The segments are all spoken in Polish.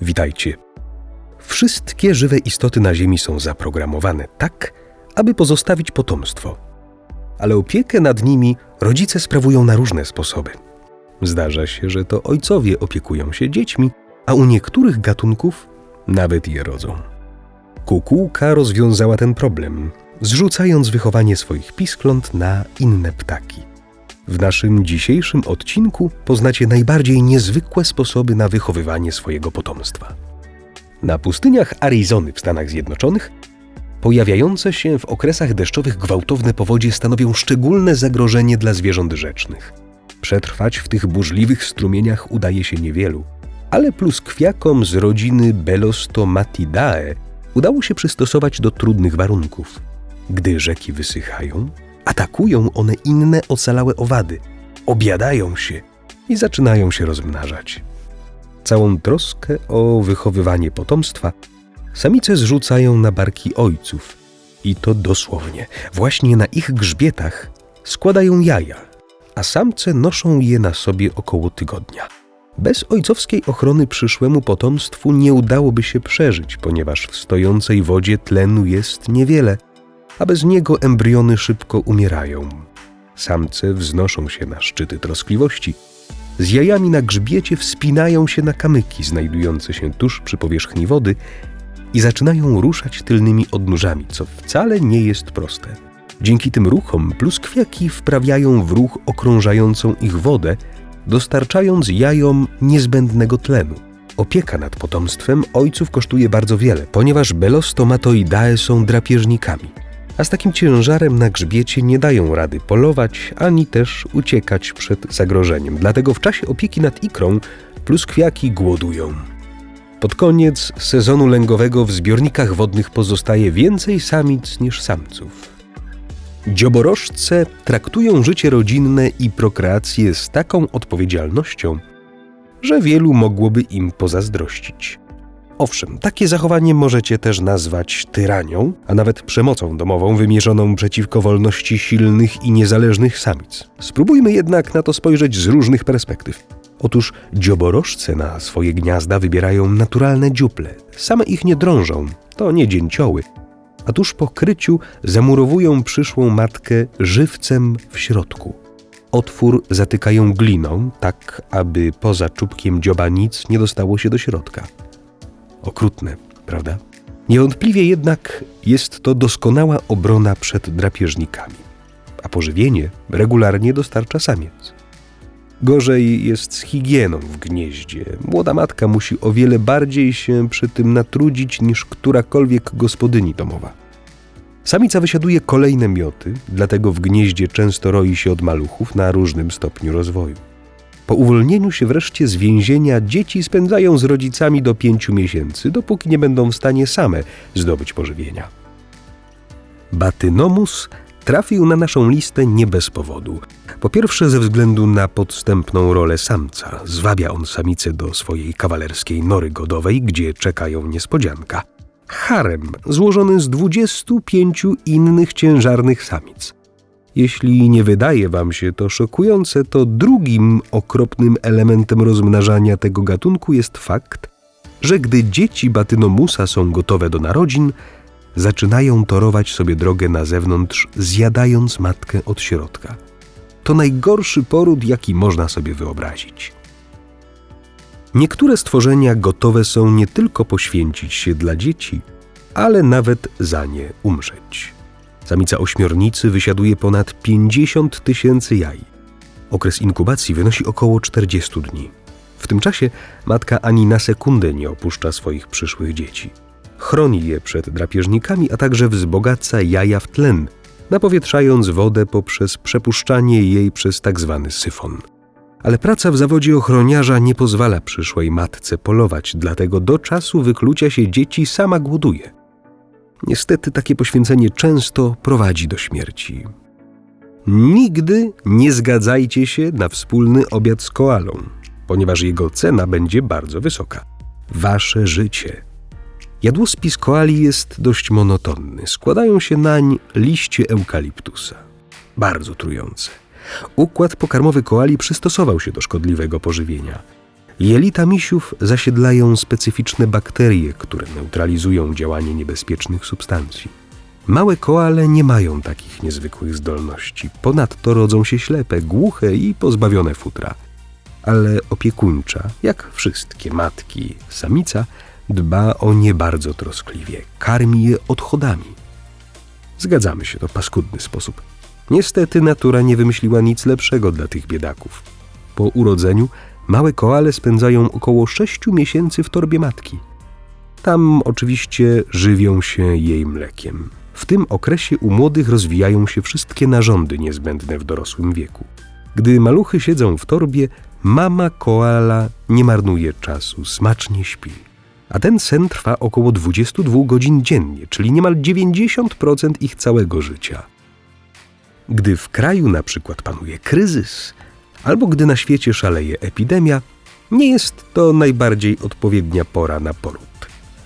Witajcie. Wszystkie żywe istoty na Ziemi są zaprogramowane tak, aby pozostawić potomstwo. Ale opiekę nad nimi rodzice sprawują na różne sposoby. Zdarza się, że to ojcowie opiekują się dziećmi, a u niektórych gatunków nawet je rodzą. Kukułka rozwiązała ten problem, zrzucając wychowanie swoich piskląt na inne ptaki. W naszym dzisiejszym odcinku poznacie najbardziej niezwykłe sposoby na wychowywanie swojego potomstwa. Na pustyniach Arizony w Stanach Zjednoczonych pojawiające się w okresach deszczowych gwałtowne powodzie stanowią szczególne zagrożenie dla zwierząt rzecznych. Przetrwać w tych burzliwych strumieniach udaje się niewielu, ale pluskwiakom z rodziny Belostomatidae udało się przystosować do trudnych warunków. Gdy rzeki wysychają, atakują one inne ocalałe owady, obiadają się i zaczynają się rozmnażać. Całą troskę o wychowywanie potomstwa samice zrzucają na barki ojców i to dosłownie. Właśnie na ich grzbietach składają jaja, a samce noszą je na sobie około tygodnia. Bez ojcowskiej ochrony przyszłemu potomstwu nie udałoby się przeżyć, ponieważ w stojącej wodzie tlenu jest niewiele, a bez niego embriony szybko umierają. Samce wznoszą się na szczyty troskliwości, z jajami na grzbiecie wspinają się na kamyki znajdujące się tuż przy powierzchni wody i zaczynają ruszać tylnymi odnóżami, co wcale nie jest proste. Dzięki tym ruchom pluskwiaki wprawiają w ruch okrążającą ich wodę, dostarczając jajom niezbędnego tlenu. Opieka nad potomstwem ojców kosztuje bardzo wiele, ponieważ belostomatoidae są drapieżnikami, a z takim ciężarem na grzbiecie nie dają rady polować ani też uciekać przed zagrożeniem. Dlatego w czasie opieki nad ikrą pluskwiaki głodują. Pod koniec sezonu lęgowego w zbiornikach wodnych pozostaje więcej samic niż samców. Dzioborożce traktują życie rodzinne i prokreację z taką odpowiedzialnością, że wielu mogłoby im pozazdrościć. Owszem, takie zachowanie możecie też nazwać tyranią, a nawet przemocą domową wymierzoną przeciwko wolności silnych i niezależnych samic. Spróbujmy jednak na to spojrzeć z różnych perspektyw. Otóż dzioborożce na swoje gniazda wybierają naturalne dziuple. Same ich nie drążą, to nie dzięcioły, a tuż po kryciu zamurowują przyszłą matkę żywcem w środku. Otwór zatykają gliną, tak aby poza czubkiem dzioba nic nie dostało się do środka. Okrutne, prawda? Niewątpliwie jednak jest to doskonała obrona przed drapieżnikami, a pożywienie regularnie dostarcza samiec. Gorzej jest z higieną w gnieździe. Młoda matka musi o wiele bardziej się przy tym natrudzić niż którakolwiek gospodyni domowa. Samica wysiaduje kolejne mioty, dlatego w gnieździe często roi się od maluchów na różnym stopniu rozwoju. Po uwolnieniu się wreszcie z więzienia dzieci spędzają z rodzicami do pięciu miesięcy, dopóki nie będą w stanie same zdobyć pożywienia. Batynomus trafił na naszą listę nie bez powodu. Po pierwsze, ze względu na podstępną rolę samca. Zwabia on samicę do swojej kawalerskiej nory godowej, gdzie czeka ją niespodzianka. Harem złożony z 25 innych ciężarnych samic. Jeśli nie wydaje wam się to szokujące, to drugim okropnym elementem rozmnażania tego gatunku jest fakt, że gdy dzieci Batynomusa są gotowe do narodzin, zaczynają torować sobie drogę na zewnątrz, zjadając matkę od środka. To najgorszy poród, jaki można sobie wyobrazić. Niektóre stworzenia gotowe są nie tylko poświęcić się dla dzieci, ale nawet za nie umrzeć. Samica ośmiornicy wysiaduje ponad 50 tysięcy jaj. Okres inkubacji wynosi około 40 dni. W tym czasie matka ani na sekundę nie opuszcza swoich przyszłych dzieci. Chroni je przed drapieżnikami, a także wzbogaca jaja w tlen, napowietrzając wodę poprzez przepuszczanie jej przez tak zwany syfon. Ale praca w zawodzie ochroniarza nie pozwala przyszłej matce polować, dlatego do czasu wyklucia się dzieci sama głoduje. Niestety takie poświęcenie często prowadzi do śmierci. Nigdy nie zgadzajcie się na wspólny obiad z koalą, ponieważ jego cena będzie bardzo wysoka. Wasze życie. Jadłospis koali jest dość monotonny. Składają się nań liście eukaliptusa. Bardzo trujące. Układ pokarmowy koali przystosował się do szkodliwego pożywienia. Jelita misiów zasiedlają specyficzne bakterie, które neutralizują działanie niebezpiecznych substancji. Małe koale nie mają takich niezwykłych zdolności. Ponadto rodzą się ślepe, głuche i pozbawione futra. Ale opiekuńcza, jak wszystkie matki, samica dba o nie bardzo troskliwie, karmi je odchodami. Zgadzamy się, to paskudny sposób. Niestety natura nie wymyśliła nic lepszego dla tych biedaków. Po urodzeniu małe koale spędzają około sześciu miesięcy w torbie matki. Tam oczywiście żywią się jej mlekiem. W tym okresie u młodych rozwijają się wszystkie narządy niezbędne w dorosłym wieku. Gdy maluchy siedzą w torbie, mama koala nie marnuje czasu, smacznie śpi. A ten sen trwa około 22 godzin dziennie, czyli niemal 90% ich całego życia. Gdy w kraju na przykład panuje kryzys, albo gdy na świecie szaleje epidemia, nie jest to najbardziej odpowiednia pora na poród.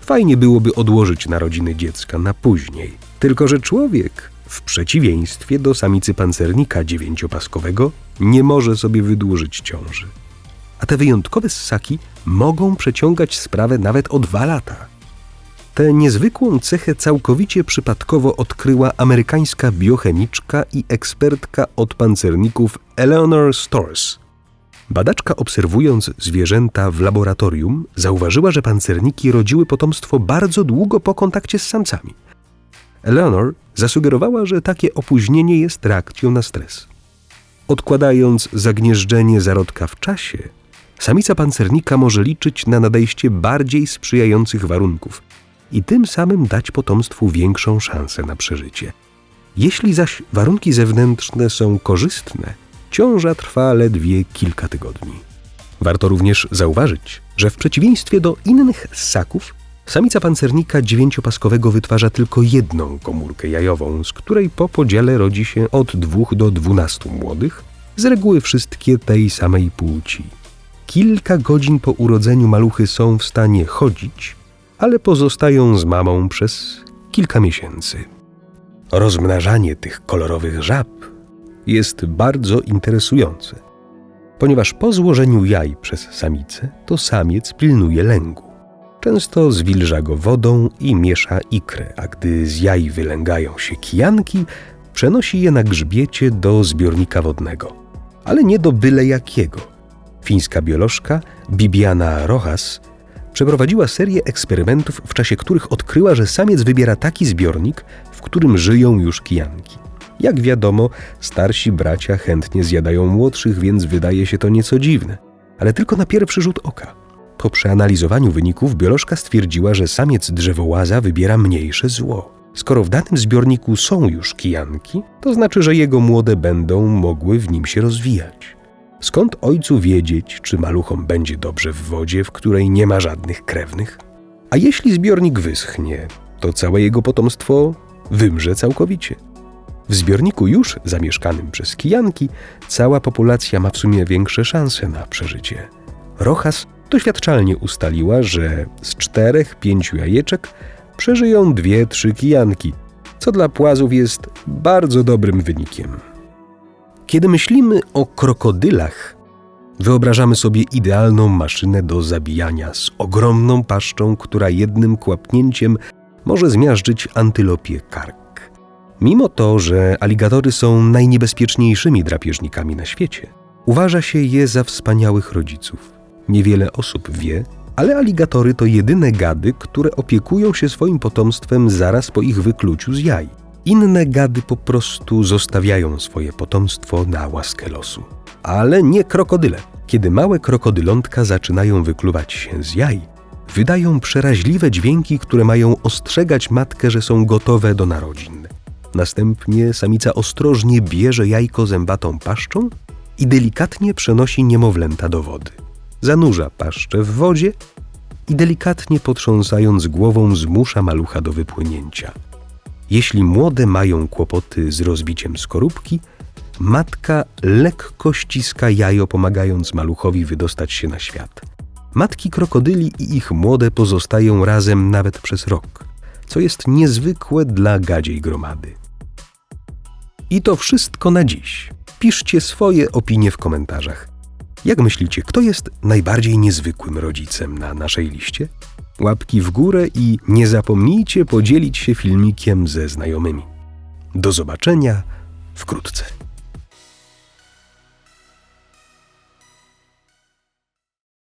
Fajnie byłoby odłożyć narodziny dziecka na później. Tylko, że człowiek, w przeciwieństwie do samicy pancernika dziewięciopaskowego, nie może sobie wydłużyć ciąży. A te wyjątkowe ssaki mogą przeciągać sprawę nawet o dwa lata. Tę niezwykłą cechę całkowicie przypadkowo odkryła amerykańska biochemiczka i ekspertka od pancerników Eleanor Storrs. Badaczka obserwując zwierzęta w laboratorium zauważyła, że pancerniki rodziły potomstwo bardzo długo po kontakcie z samcami. Eleanor zasugerowała, że takie opóźnienie jest reakcją na stres. Odkładając zagnieżdżenie zarodka w czasie, samica pancernika może liczyć na nadejście bardziej sprzyjających warunków i tym samym dać potomstwu większą szansę na przeżycie. Jeśli zaś warunki zewnętrzne są korzystne, ciąża trwa ledwie kilka tygodni. Warto również zauważyć, że w przeciwieństwie do innych ssaków, samica pancernika dziewięciopaskowego wytwarza tylko jedną komórkę jajową, z której po podziale rodzi się od 2 do 12 młodych, z reguły wszystkie tej samej płci. Kilka godzin po urodzeniu maluchy są w stanie chodzić, ale pozostają z mamą przez kilka miesięcy. Rozmnażanie tych kolorowych żab jest bardzo interesujące, ponieważ po złożeniu jaj przez samicę to samiec pilnuje lęgu. Często zwilża go wodą i miesza ikrę, a gdy z jaj wylęgają się kijanki, przenosi je na grzbiecie do zbiornika wodnego. Ale nie do byle jakiego. Fińska biolożka Bibiana Rojas przeprowadziła serię eksperymentów, w czasie których odkryła, że samiec wybiera taki zbiornik, w którym żyją już kijanki. Jak wiadomo, starsi bracia chętnie zjadają młodszych, więc wydaje się to nieco dziwne, ale tylko na pierwszy rzut oka. Po przeanalizowaniu wyników biolożka stwierdziła, że samiec drzewołaza wybiera mniejsze zło. Skoro w danym zbiorniku są już kijanki, to znaczy, że jego młode będą mogły w nim się rozwijać. Skąd ojcu wiedzieć, czy maluchom będzie dobrze w wodzie, w której nie ma żadnych krewnych? A jeśli zbiornik wyschnie, to całe jego potomstwo wymrze całkowicie. W zbiorniku już zamieszkanym przez kijanki cała populacja ma w sumie większe szanse na przeżycie. Rochas doświadczalnie ustaliła, że z czterech, pięciu jajeczek przeżyją dwie, trzy kijanki, co dla płazów jest bardzo dobrym wynikiem. Kiedy myślimy o krokodylach, wyobrażamy sobie idealną maszynę do zabijania z ogromną paszczą, która jednym kłapnięciem może zmiażdżyć antylopie kark. Mimo to, że aligatory są najniebezpieczniejszymi drapieżnikami na świecie, uważa się je za wspaniałych rodziców. Niewiele osób wie, ale aligatory to jedyne gady, które opiekują się swoim potomstwem zaraz po ich wykluciu z jaj. Inne gady po prostu zostawiają swoje potomstwo na łaskę losu. Ale nie krokodyle. Kiedy małe krokodylątka zaczynają wykluwać się z jaj, wydają przeraźliwe dźwięki, które mają ostrzegać matkę, że są gotowe do narodzin. Następnie samica ostrożnie bierze jajko zębatą paszczą i delikatnie przenosi niemowlęta do wody. Zanurza paszczę w wodzie i delikatnie potrząsając głową zmusza malucha do wypłynięcia. Jeśli młode mają kłopoty z rozbiciem skorupki, matka lekko ściska jajo, pomagając maluchowi wydostać się na świat. Matki krokodyli i ich młode pozostają razem nawet przez rok, co jest niezwykłe dla gadziej gromady. I to wszystko na dziś. Piszcie swoje opinie w komentarzach. Jak myślicie, kto jest najbardziej niezwykłym rodzicem na naszej liście? Łapki w górę i nie zapomnijcie podzielić się filmikiem ze znajomymi. Do zobaczenia wkrótce.